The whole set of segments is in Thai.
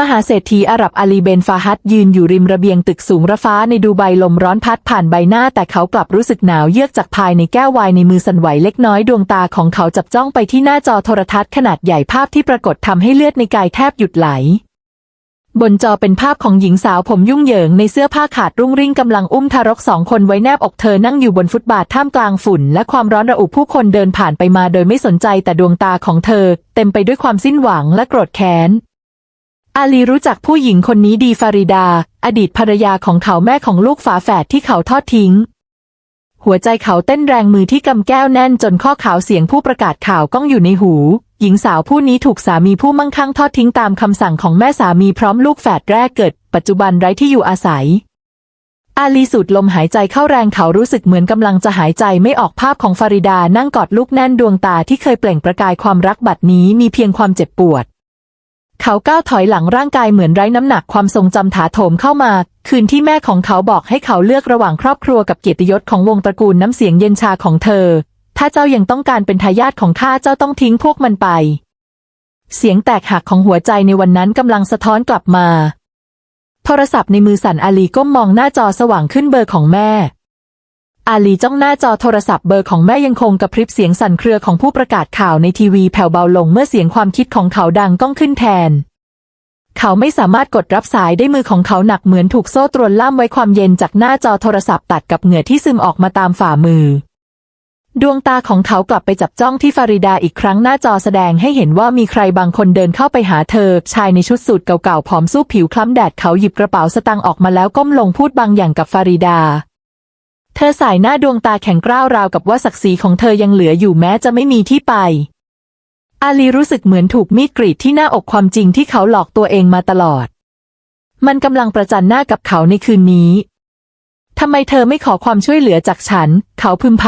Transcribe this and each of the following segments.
มหาเศรษฐีอาหรับอาลีเบนฟาฮัดยืนอยู่ริมระเบียงตึกสูงระฟ้าในดูไบลมร้อนพัดผ่านใบหน้าแต่เขากลับรู้สึกหนาวเยือกจากภายในแก้วไวน์ในมือสั่นไหวเล็กน้อยดวงตาของเขาจับจ้องไปที่หน้าจอโทรทัศน์ขนาดใหญ่ภาพที่ปรากฏทำให้เลือดในกายแทบหยุดไหล บนจอเป็นภาพของหญิงสาวผมยุ่งเหยิงในเสื้อผ้าขาดรุ่งริ่งกำลังอุ้มทารกสองคนไว้แนบอกเธอนั่งอยู่บนฟุตบาทท่ามกลางฝุ่น และความร้อนระอุผู้คนเดินผ่านไปมาโดยไม่สนใจแต่ดวงตาของเธอ เต็มไปด้วยความสิ้นหวังและโกรธแค้น อาลีรู้จักผู้หญิงคนนี้ดีฟาริดา อดีตภรรยาของเขาแม่ของลูกฝาแฝดที่เขาทอดทิ้ง หัวใจเขาเต้นแรงมือที่กำแก้วแน่นจนข้อขาวเสียงผู้ประกาศข่าวก้องอยู่ในหู หญิงสาวผู้นี้ถูกสามีผู้มั่งคั่งทอดทิ้งตามคำสั่งของแม่สามีพร้อมลูกแฝดแรกเกิด ปัจจุบันไร้ที่อยู่อาศัยอาลีสูดลมหายใจเข้าแรงเขารู้สึกเหมือนกำลังจะหายใจไม่ออกภาพของฟาริดานั่งกอดลูกแน่นดวงตาที่เคยเปล่งประกายความรักบัดนี้มีเพียงความเจ็บปวด เขาก้าวถอยหลังร่างกายเหมือนไร้น้ำหนักความทรงจำถาโถมเข้ามา คืนที่แม่ของเขาบอกให้เขาเลือกระหว่างครอบครัวกับเกียรติยศของวงตระกูลน้ำเสียงเย็นชาของเธอ ถ้าเจ้ายังต้องการเป็นทายาทของข้าเจ้าต้องทิ้งพวกมันไป เสียงแตกหักของหัวใจในวันนั้นกำลังสะท้อนกลับมา โทรศัพท์ในมือสันอาลีก้มมองหน้าจอสว่างขึ้นเบอร์ของแม่ อาลีจ้องหน้าจอโทรศัพท์เบอร์ของแม่ยังคงกระพริบเสียงสั่นเครือของผู้ประกาศข่าวในทีวีแผ่วเบาลงเมื่อเสียงความคิดของเขาดังก้องขึ้นแทน เขาไม่สามารถกดรับสายได้มือของเขาหนักเหมือนถูกโซ่ตรวนล่ามไว้ความเย็นจากหน้าจอโทรศัพท์ตัดกับเหงื่อที่ซึมออกมาตามฝ่ามือ ดวงตาของเขากลับไปจับจ้องที่ฟาริดาอีกครั้งหน้าจอแสดงให้เห็นว่ามีใครบางคนเดินเข้าไปหาเธอ ชายในชุดสูทเก่าๆผอมสู้ผิวคล้ำแดดเขาหยิบกระเป๋าสตางค์ออกมาแล้วก้มลงพูดบางอย่างกับฟาริดา เธอสายหน้าดวงตาแข็งกร้าวราวกับว่าศักดิ์ศรีของเธอยังเหลืออยู่แม้จะไม่มีที่ไป อาลีรู้สึกเหมือนถูกมีดกรีดที่หน้าอกความจริงที่เขาหลอกตัวเองมาตลอด มันกำลังประจันหน้ากับเขาในคืนนี้ทำไมเธอไม่ขอความช่วยเหลือจากฉัน เขาพึมพ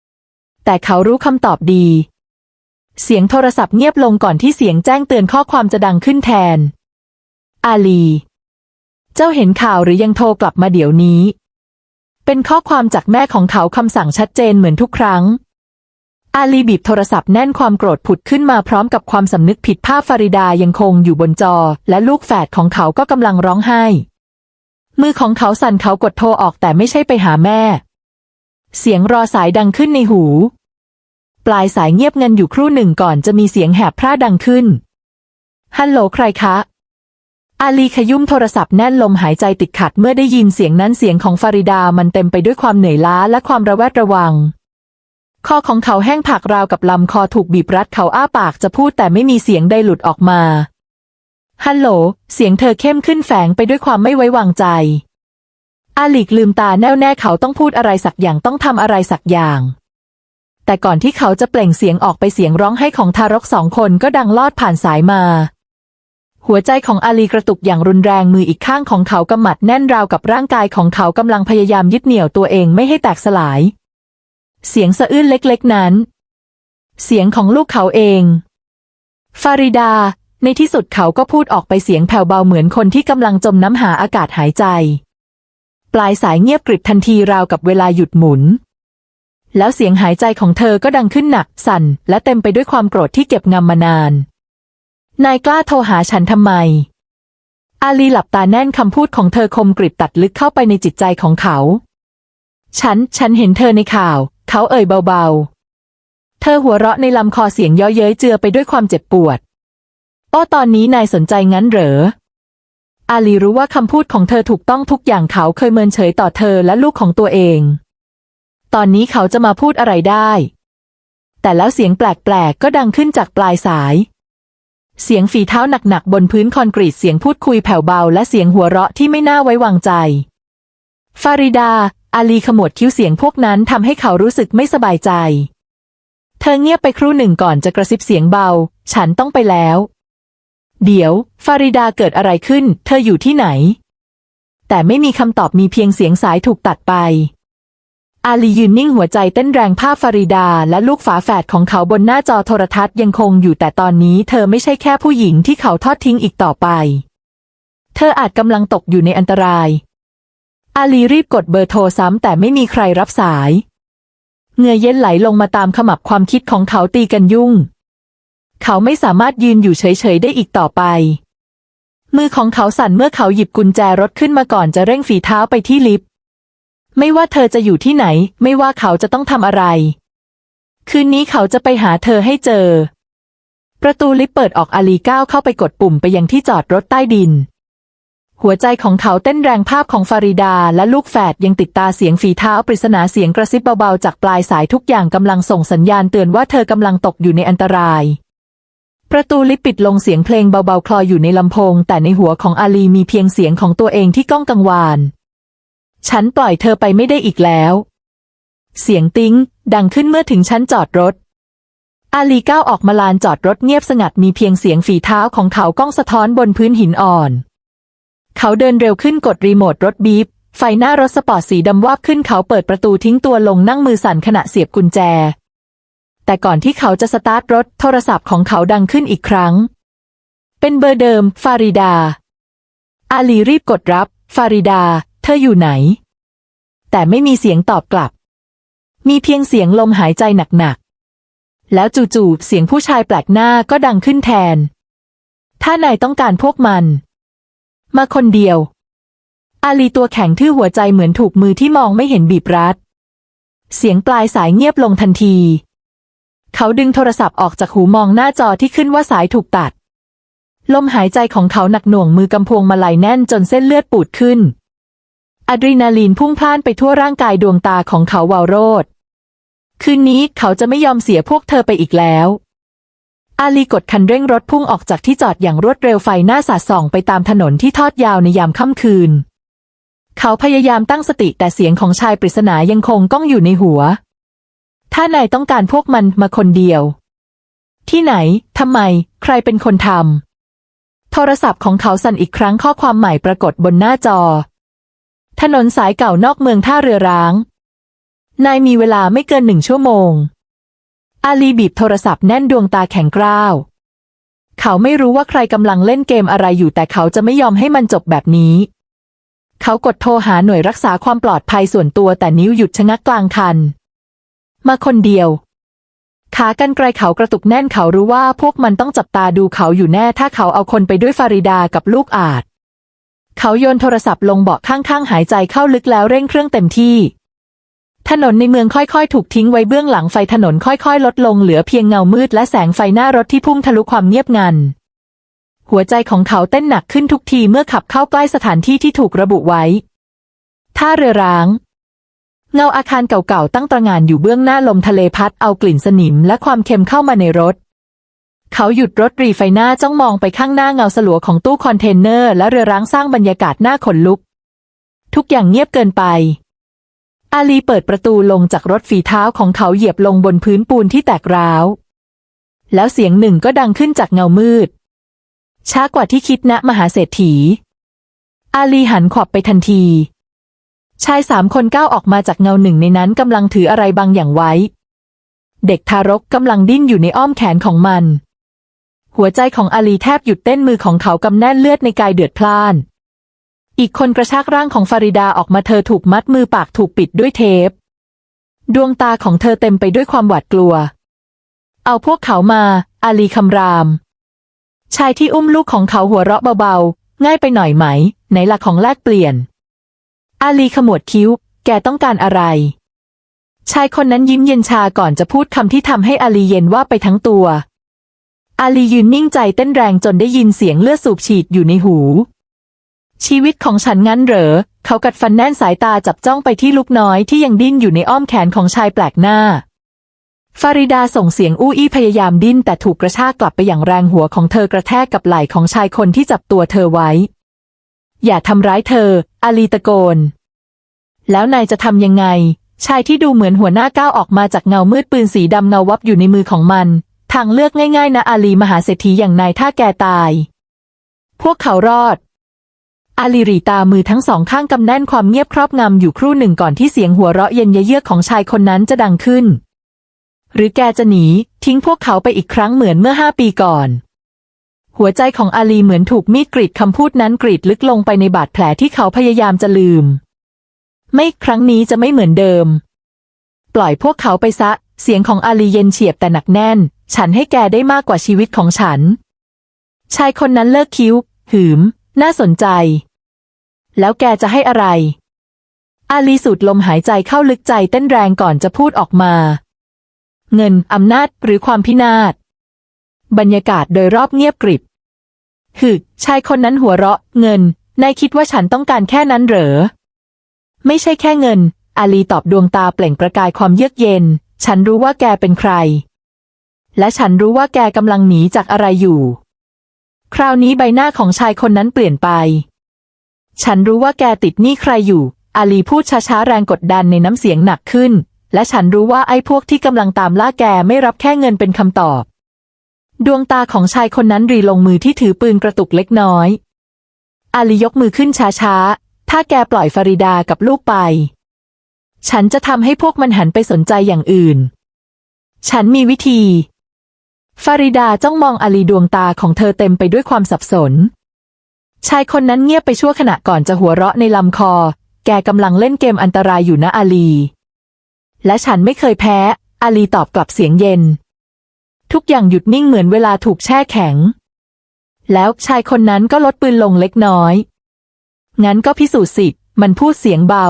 ำ แต่เขารู้คำตอบดี เสียงโทรศัพท์เงียบลงก่อนที่เสียงแจ้งเตือนข้อความจะดังขึ้นแทน อาลี เจ้าเห็นข่าวหรือยังโทรกลับมาเดี๋ยวนี้ เป็นข้อความจากแม่ของเขาคำสั่งชัดเจนเหมือนทุกครั้ง อาลีบีบโทรศัพท์แน่นความโกรธผุดขึ้นมาพร้อมกับความสำนึกผิดภาพฟาริดายังคงอยู่บนจอ และลูกแฝดของเขาก็กำลังร้องไห้ มือของเขาสั่นเขากดโทรออกแต่ไม่ใช่ไปหาแม่ เสียงรอสายดังขึ้นในหู ปลายสายเงียบงันอยู่ครู่หนึ่งก่อนจะมีเสียงแหบพร่าดังขึ้นฮัลโหลใครคะ อาลีขยุ่มโทรศัพท์แน่นลมหายใจติดขัดเมื่อได้ยินเสียงนั้นเสียงของฟาริดามันเต็มไปด้วยความเหนื่อยล้าและความระแวดระวัง คอของเขาแห้งผากราวกับลำคอถูกบีบรัดเขาอ้าปากจะพูดแต่ไม่มีเสียงใดหลุดออกมา ฮัลโหล เสียงเธอเข้มขึ้นแฝงไปด้วยความไม่ไว้วางใจ อาลิกลืมตาแน่วแน่เขาต้องพูดอะไรสักอย่างต้องทำอะไรสักอย่าง แต่ก่อนที่เขาจะเปล่งเสียงออกไปเสียงร้องไห้ของทารกสองคนก็ดังลอดผ่านสายมา หัวใจของอาลีกระตุกอย่างรุนแรงมืออีกข้างของเขากำมัดแน่นราวกับร่างกายของเขากำลังพยายามยึดเหนี่ยวตัวเองไม่ให้แตกสลาย เสียงสะอื้นเล็กๆนั้น เสียงของลูกเขาเอง ฟาริดา ในที่สุดเขาก็พูดออกไปเสียงแผ่วเบาเหมือนคนที่กำลังจมน้ำหาอากาศหายใจ ปลายสายเงียบกริบทันทีราวกับเวลาหยุดหมุน แล้วเสียงหายใจของเธอก็ดังขึ้นหนักสั่น และเต็มไปด้วยความโกรธที่เก็บงำมานาน นายกล้าโทรหาฉันทำไม อาลีหลับตาแน่นคำพูดของเธอคมกริบตัดลึกเข้าไปในจิตใจของเขา ฉัน ฉันเห็นเธอในข่าว เขาเอ่ยเบาๆ เธอหัวเราะในลำคอเสียงย้อเย้ยเจือไปด้วยความเจ็บปวด โอ้ตอนนี้นายสนใจงั้นเหรอ อาลีรู้ว่าคำพูดของเธอถูกต้องทุกอย่างเขาเคยเมินเฉยต่อเธอและลูกของตัวเอง ตอนนี้เขาจะมาพูดอะไรได้ แต่แล้วเสียงแปลกๆก็ดังขึ้นจากปลายสาย เสียงฝีเท้าหนักๆบนพื้นคอนกรีตเสียงพูดคุยแผ่วเบาและเสียงหัวเราะที่ไม่น่าไว้วางใจ ฟาริดา อาลีขมวดคิ้วเสียงพวกนั้นทำให้เขารู้สึกไม่สบายใจ เธอเงียบไปครู่หนึ่งก่อนจะกระซิบเสียงเบา ฉันต้องไปแล้ว เดี๋ยว ฟาริดาเกิดอะไรขึ้น เธออยู่ที่ไหน แต่ไม่มีคำตอบมีเพียงเสียงสายถูกตัดไป อาลียืนนิ่งหัวใจเต้นแรงภาพฟาริดา และลูกฝาแฝดของเขาบนหน้าจอโทรทัศน์ยังคงอยู่แต่ตอนนี้เธอไม่ใช่แค่ผู้หญิงที่เขาทอดทิ้งอีกต่อไป เธออาจกำลังตกอยู่ในอันตราย อาลีรีบกดเบอร์โทรซ้ำแต่ไม่มีใครรับสายเงื่อเย็นไหลลงมาตามขมับความคิดของเขาตีกันยุ่ง เขาไม่สามารถยืนอยู่เฉยๆได้อีกต่อไป มือของเขาสั่นเมื่อเขาหยิบกุญแจรถขึ้นมาก่อนจะเร่งฝีเท้าไปที่ลิฟต์ ไม่ว่าเธอจะอยู่ที่ไหน ไม่ว่าเขาจะต้องทำอะไร คืนนี้เขาจะไปหาเธอให้เจอ ประตูลิฟต์เปิดออกอาลีก้าวเข้าไปกดปุ่มไปยังที่จอดรถใต้ดิน หัวใจของเขาเต้นแรงภาพของฟาริดาและลูกแฝดยังติดตาเสียงฝีเท้าปริศนาเสียงกระซิบเบาๆจากปลายสายทุกอย่างกำลังส่งสัญญาณเตือนว่าเธอกำลังตกอยู่ในอันตรายประตูลิฟต์ปิดลงเสียงเพลงเบาๆ คลออยู่ในลำโพง แต่ในหัวของอาลีมีเพียงเสียงของตัวเองที่ก้องกังวาน ฉันปล่อยเธอไปไม่ได้อีกแล้ว เสียงติ้ง ดังขึ้นเมื่อถึงชั้นจอดรถ อาลีก้าวออกมาลานจอดรถเงียบสงัดมีเพียงเสียงฝีเท้าของเขาก้องสะท้อนบนพื้นหินอ่อน เขาเดินเร็วขึ้นกดรีโมทรถบีบไฟหน้ารถสปอร์ตสีดำวาบขึ้นเขาเปิดประตูทิ้งตัวลงนั่งมือสั่นขณะเสียบกุญแจ แต่ก่อนที่เขาจะสตาร์ทรถโทรศัพท์ของเขาดังขึ้นอีกครั้ง เป็นเบอร์เดิม ฟาริดา อาลีรีบกดรับ ฟาริดา เธออยู่ไหน แต่ไม่มีเสียงตอบกลับ มีเพียงเสียงลมหายใจหนักๆ แล้วจู่ๆ เสียงผู้ชายแปลกหน้าก็ดังขึ้นแทน ถ้านายต้องการพวกมัน มาคนเดียว อาลีตัวแข็งทื่อหัวใจเหมือนถูกมือที่มองไม่เห็นบีบรัด เสียงปลายสายเงียบลงทันที เขาดึงโทรศัพท์ออกจากหูมองหน้าจอที่ขึ้นว่าสายถูกตัด ลมหายใจของเขาหนักหน่วงมือกำพวงมาลัยแน่นจนเส้นเลือดปูดขึ้น อะดรีนาลีนพุ่งพล่านไปทั่วร่างกายดวงตาของเขาวาวโรดคืนนี้เขาจะไม่ยอมเสียพวกเธอไปอีกแล้ว อาลีกดคันเร่งรถพุ่งออกจากที่จอดอย่างรวดเร็วไฟหน้าสาดส่องไปตามถนนที่ทอดยาวในยามค่ำคืน เขาพยายามตั้งสติแต่เสียงของชายปริศนายังคงก้องอยู่ในหัว ถ้านายต้องการพวกมันมาคนเดียว ที่ไหน ทำไม ใครเป็นคนทำโทรศัพท์ของเขาสั่นอีกครั้งข้อความใหม่ปรากฏบนหน้าจอ ถนนสายเก่านอกเมืองท่าเรือร้าง นายมีเวลาไม่เกินหนึ่งชั่วโมง อาลีบีบโทรศัพท์แน่นดวงตาแข็งกร้าว เขาไม่รู้ว่าใครกำลังเล่นเกมอะไรอยู่แต่เขาจะไม่ยอมให้มันจบแบบนี้ เขากดโทรหาหน่วยรักษาความปลอดภัยส่วนตัวแต่นิ้วหยุดชะงักกลางคัน มาคนเดียว ขากันไกลเขากระตุกแน่นเขารู้ว่าพวกมันต้องจับตาดูเขาอยู่แน่ถ้าเขาเอาคนไปด้วยฟาริดากับลูกอาจ เขาโยนโทรศัพท์ลงเบาะข้างๆ หายใจเข้าลึกแล้วเร่งเครื่องเต็มที่ ถนนในเมืองค่อยๆ ถูกทิ้งไว้เบื้องหลังไฟถนนค่อยๆ ลดลงเหลือเพียงเงามืดและแสงไฟหน้ารถที่พุ่งทะลุความเงียบงัน หัวใจของเขาเต้นหนักขึ้นทุกทีเมื่อขับเข้าใกล้สถานที่ที่ถูกระบุไว้ ท่าเรือร้าง เงาอาคารเก่าๆ ตั้งตระหง่านอยู่เบื้องหน้าลมทะเลพัดเอากลิ่นสนิมและความเค็มเข้ามาในรถ เขาหยุดรถรีไฟหน้าจ้องมองไปข้างหน้าเงาสลัวของตู้คอนเทนเนอร์และเรือร้างสร้างบรรยากาศหน่าขนลุก ทุกอย่างเงียบเกินไป อาลีเปิดประตูลงจากรถฝีเท้าของเขาเหยียบลงบนพื้นปูนที่แตกร้าว แล้วเสียงหนึ่งก็ดังขึ้นจากเงามืด ช้ากว่าที่คิดนะมหาเศรษฐี อาลีหันขวับไปทันที ชายสามคนก้าวออกมาจากเงาหนึ่งในนั้นกำลังถืออะไรบางอย่างไว้ เด็กทารกกำลังดิ้นอยู่ในอ้อมแขนของมัน หัวใจของอาลีแทบหยุดเต้นมือของเขากำแน่นเลือดในกายเดือดพล่าน อีกคนกระชากร่างของฟาริดาออกมาเธอถูกมัดมือปากถูกปิดด้วยเทป ดวงตาของเธอเต็มไปด้วยความหวาดกลัว เอาพวกเขามา อาลีคำราม ชายที่อุ้มลูกของเขาหัวเราะเบาๆ ง่ายไปหน่อยไหม ไหนหลักของแลกเปลี่ยน อาลีขมวดคิ้ว แกต้องการอะไร ชายคนนั้นยิ้มเย็นชาก่อนจะพูดคำที่ทำให้อาลีเย็นว่าไปทั้งตัว อาลียืนนิ่งใจเต้นแรงจนได้ยินเสียงเลือดสูบฉีดอยู่ในหู ชีวิตของฉันงั้นเหรอ เขากัดฟันแน่นสายตาจับจ้องไปที่ลูกน้อยที่ยังดิ้นอยู่ในอ้อมแขนของชายแปลกหน้า ฟาริดาส่งเสียงอู้อี้พยายามดิ้นแต่ถูกกระชากกลับไปอย่างแรงหัวของเธอกระแทกกับไหล่ของชายคนที่จับตัวเธอไว้ อย่าทำร้ายเธอ อาลีตะโกน แล้วนายจะทำยังไงชายที่ดูเหมือนหัวหน้าก้าวออกมาจากเงามืดปืนสีดำเงาวับอยู่ในมือของมัน ทางเลือกง่ายๆนะอาลีมหาเศรษฐีอย่างนายถ้าแกตาย พวกเขารอด อาลีรีตามือทั้งสองข้างกำแน่นความเงียบครอบงำอยู่ครู่หนึ่งก่อนที่เสียงหัวเราะเย็นเยือกของชายคนนั้นจะดังขึ้น หรือแกจะหนี ทิ้งพวกเขาไปอีกครั้งเหมือนเมื่อห้าปีก่อน หัวใจของอาลีเหมือนถูกมีดกรีดคำพูดนั้นกรีดลึกลงไปในบาดแผลที่เขาพยายามจะลืม ไม่ครั้งนี้จะไม่เหมือนเดิม ปล่อยพวกเขาไปซะ เสียงของอาลีเย็นเฉียบแต่หนักแน่น ฉันให้แกได้มากกว่าชีวิตของฉัน ชายคนนั้นเลิกคิ้ว หืม น่าสนใจ แล้วแกจะให้อะไร อาลีสูดลมหายใจเข้าลึกใจเต้นแรงก่อนจะพูดออกมา เงิน อำนาจหรือความพินาศ บรรยากาศโดยรอบเงียบกริบฮึชายคนนั้นหัวเราะ เงิน นายคิดว่าฉันต้องการแค่นั้นเหรอ ไม่ใช่แค่เงิน อาลีตอบดวงตาเปล่งประกายความเยือกเย็น ฉันรู้ว่าแกเป็นใคร และฉันรู้ว่าแกกำลังหนีจากอะไรอยู่ คราวนี้ใบหน้าของชายคนนั้นเปลี่ยนไป ฉันรู้ว่าแกติดหนี้ใครอยู่ อาลีพูดช้าๆแรงกดดันในน้ำเสียงหนักขึ้น และฉันรู้ว่าไอ้พวกที่กำลังตามล่าแกไม่รับแค่เงินเป็นคำตอบ ดวงตาของชายคนนั้นรีลงมือที่ถือปืนกระตุกเล็กน้อย อาลียกมือขึ้นช้าๆ ถ้าแกปล่อยฟาริดากับลูกไป ฉันจะทำให้พวกมันหันไปสนใจอย่างอื่น ฉันมีวิธี ฟาริดาจ้องมองอาลีดวงตาของเธอเต็มไปด้วยความสับสน ชายคนนั้นเงียบไปชั่วขณะก่อนจะหัวเราะในลำคอ แกกำลังเล่นเกมอันตรายอยู่นะอาลี และฉันไม่เคยแพ้ อาลีตอบกลับเสียงเย็น ทุกอย่างหยุดนิ่งเหมือนเวลาถูกแช่แข็ง แล้วชายคนนั้นก็ลดปืนลงเล็กน้อย งั้นก็พิสูจน์สิมันพูดเสียงเบา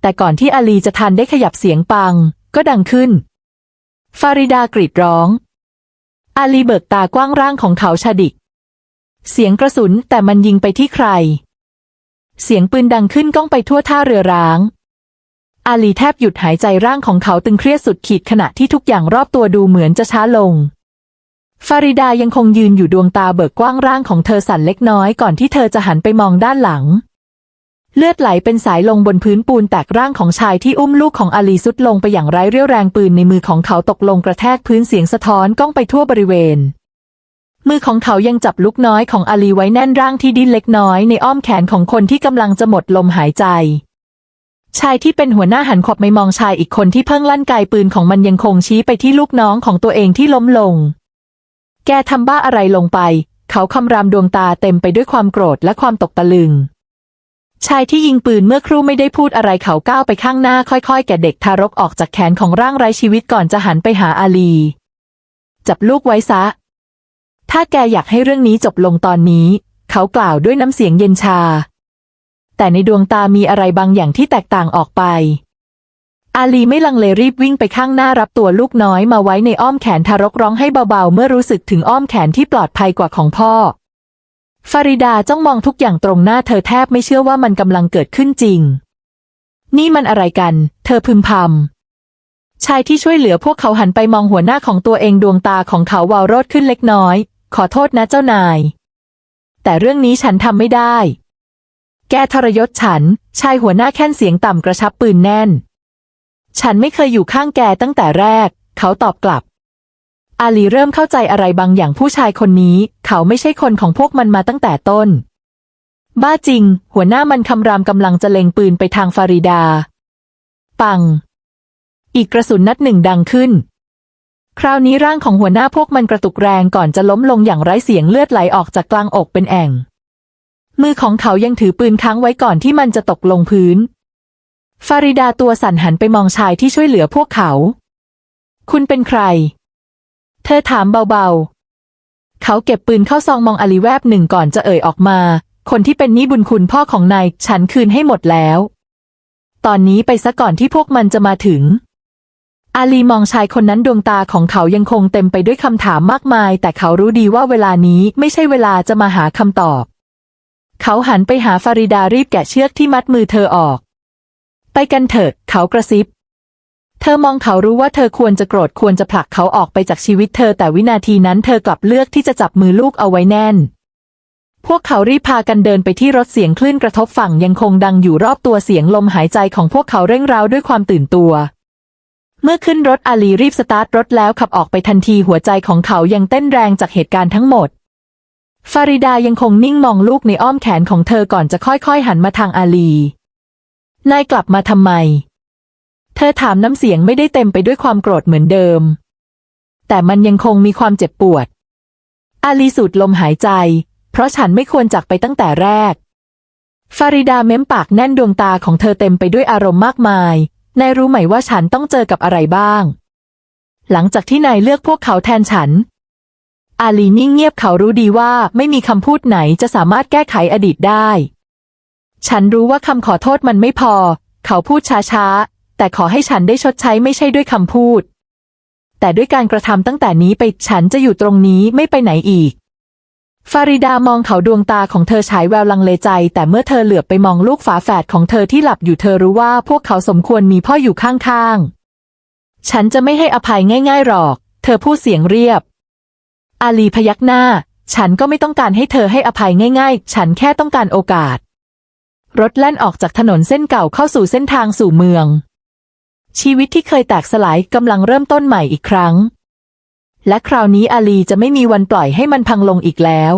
แต่ก่อนที่อาลีจะทันได้ขยับเสียงปัง ก็ดังขึ้น ฟาริดากรีดร้อง อาลีเบิกตากว้างร่างของเขาชาดิก เสียงกระสุนแต่มันยิงไปที่ใคร เสียงปืนดังขึ้นก้องไปทั่วท่าเรือร้าง อาลีแทบหยุดหายใจร่างของเขาตึงเครียดสุดขีดขณะที่ทุกอย่างรอบตัวดูเหมือนจะช้าลง ฟาริดายังคงยืนอยู่ดวงตาเบิกกว้างร่างของเธอสั่นเล็กน้อยก่อนที่เธอจะหันไปมองด้านหลัง เลือดไหลเป็นสายลงบนพื้นปูนแตกร่างของชายที่อุ้มลูกของอาลีสุดลงไปอย่างไร้เรี่ยวแรงปืนในมือของเขาตกลงกระแทกพื้นเสียงสะท้อนก้องไปทั่วบริเวณ มือของเขายังจับลูกน้อยของอาลีไว้แน่นร่างที่ดิ้นเล็กน้อยในอ้อมแขนของคนที่กำลังจะหมดลมหายใจ ชายที่เป็นหัวหน้าหันขอบไม่มองชายอีกคนที่เพิ่งลั่นไกปืนของมันยังคงชี้ไปที่ลูกน้องของตัวเองที่ล้มลง แกทำบ้าอะไรลงไป เขาคำรามดวงตาเต็มไปด้วยความโกรธและความตกตะลึง ชายที่ยิงปืนเมื่อครู่ไม่ได้พูดอะไรเขาก้าวไปข้างหน้าค่อยๆ แก่เด็กทารกออกจากแขนของร่างไร้ชีวิตก่อนจะหันไปหาอาลี จับลูกไว้ซะ ถ้าแกอยากให้เรื่องนี้จบลงตอนนี้ เขากล่าวด้วยน้ำเสียงเย็นชา แต่ในดวงตามีอะไรบางอย่างที่แตกต่างออกไป อาลีไม่ลังเลรีบวิ่งไปข้างหน้ารับตัวลูกน้อยมาไว้ในอ้อมแขนทารกร้องให้เบาๆ เมื่อรู้สึกถึงอ้อมแขนที่ปลอดภัยกว่าของพ่อ ฟาริดาจ้องมองทุกอย่างตรงหน้าเธอแทบไม่เชื่อว่ามันกำลังเกิดขึ้นจริง นี่มันอะไรกัน เธอพึมพำ ชายที่ช่วยเหลือพวกเขาหันไปมองหัวหน้าของตัวเองดวงตาของเขาวาวโรดขึ้นเล็กน้อย ขอโทษนะเจ้านาย แต่เรื่องนี้ฉันทำไม่ได้ แกทรยศฉัน ชายหัวหน้าแค่นเสียงต่ำกระชับปืนแน่น ฉันไม่เคยอยู่ข้างแกตั้งแต่แรก เขาตอบกลับ อาลีเริ่มเข้าใจอะไรบางอย่างผู้ชายคนนี้ เขาไม่ใช่คนของพวกมันมาตั้งแต่ต้น บ้าจริง หัวหน้ามันคำรามกำลังจะเล็งปืนไปทางฟาริดา ปัง อีกกระสุนนัดหนึ่งดังขึ้น คราวนี้ร่างของหัวหน้าพวกมันกระตุกแรงก่อนจะล้มลงอย่างไร้เสียงเลือดไหลออกจากกลางอกเป็นแอ่ง มือของเขายังถือปืนค้างไว้ก่อนที่มันจะตกลงพื้น ฟาริดาตัวสั่นหันไปมองชายที่ช่วยเหลือพวกเขา คุณเป็นใคร ธอถามเบาๆ เขาเก็บปืนเข้าซองมองอลีแวบหนึ่งก่อนจะเอ่ยออกมา คนที่เป็นหนี้บุญคุณพ่อของนายฉันคืนให้หมดแล้ว ตอนนี้ไปซะก่อนที่พวกมันจะมาถึง อาลีมองชายคนนั้นดวงตาของเขายังคงเต็มไปด้วยคำถามมากมาย แต่เขารู้ดีว่าเวลานี้ไม่ใช่เวลาจะมาหาคำตอบ เขาหันไปหาฟาริดารีบแกะเชือกที่มัดมือเธอออก ไปกันเถิดเขากระซิบ เธอมองเขารู้ว่าเธอควรจะโกรธควรจะผลักเขาออกไปจากชีวิตเธอแต่วินาทีนั้นเธอกลับเลือกที่จะจับมือลูกเอาไว้แน่น พวกเขารีบพากันเดินไปที่รถเสียงคลื่นกระทบฝั่งยังคงดังอยู่รอบตัวเสียงลมหายใจของพวกเขาเร่งร้าวด้วยความตื่นตัว เมื่อขึ้นรถอาลีรีบสตาร์ทรถแล้วขับออกไปทันทีหัวใจของเขายังเต้นแรงจากเหตุการณ์ทั้งหมด ฟาริดายังคงนิ่งมองลูกในอ้อมแขนของเธอก่อนจะค่อยๆ หันมาทางอาลี นายกลับมาทำไม เธอถามน้ำเสียงไม่ได้เต็มไปด้วยความโกรธเหมือนเดิม แต่มันยังคงมีความเจ็บปวด อาลีสูดลมหายใจ เพราะฉันไม่ควรจากไปตั้งแต่แรก ฟาริดาเม้มปากแน่นดวงตาของเธอเต็มไปด้วยอารมณ์มากมาย นายรู้ไหมว่าฉันต้องเจอกับอะไรบ้าง หลังจากที่นายเลือกพวกเขาแทนฉัน อาลีนิ่งเงียบเขารู้ดีว่าไม่มีคำพูดไหนจะสามารถแก้ไขอดีตได้ ฉันรู้ว่าคำขอโทษมันไม่พอ เขาพูดช้าๆ แต่ขอให้ฉันได้ชดใช้ไม่ใช่ด้วยคำพูด แต่ด้วยการกระทำตั้งแต่นี้ไปฉันจะอยู่ตรงนี้ไม่ไปไหนอีก ฟาริดามองเขาดวงตาของเธอฉายแววลังเลใจ แต่เมื่อเธอเหลือบไปมองลูกฝาแฝดของเธอที่หลับอยู่เธอรู้ว่าพวกเขาสมควรมีพ่ออยู่ข้างๆ ฉันจะไม่ให้อภัยง่ายๆหรอก เธอพูดเสียงเรียบ อาลีพยักหน้า ฉันก็ไม่ต้องการให้เธอให้อภัยง่าย ๆ ฉันแค่ต้องการโอกาสรถแล่นออกจากถนนเส้นเก่าเข้าสู่เส้นทางสู่เมือง ชีวิตที่เคยแตกสลายกำลังเริ่มต้นใหม่อีกครั้ง และคราวนี้อาลีจะไม่มีวันปล่อยให้มันพังลงอีกแล้ว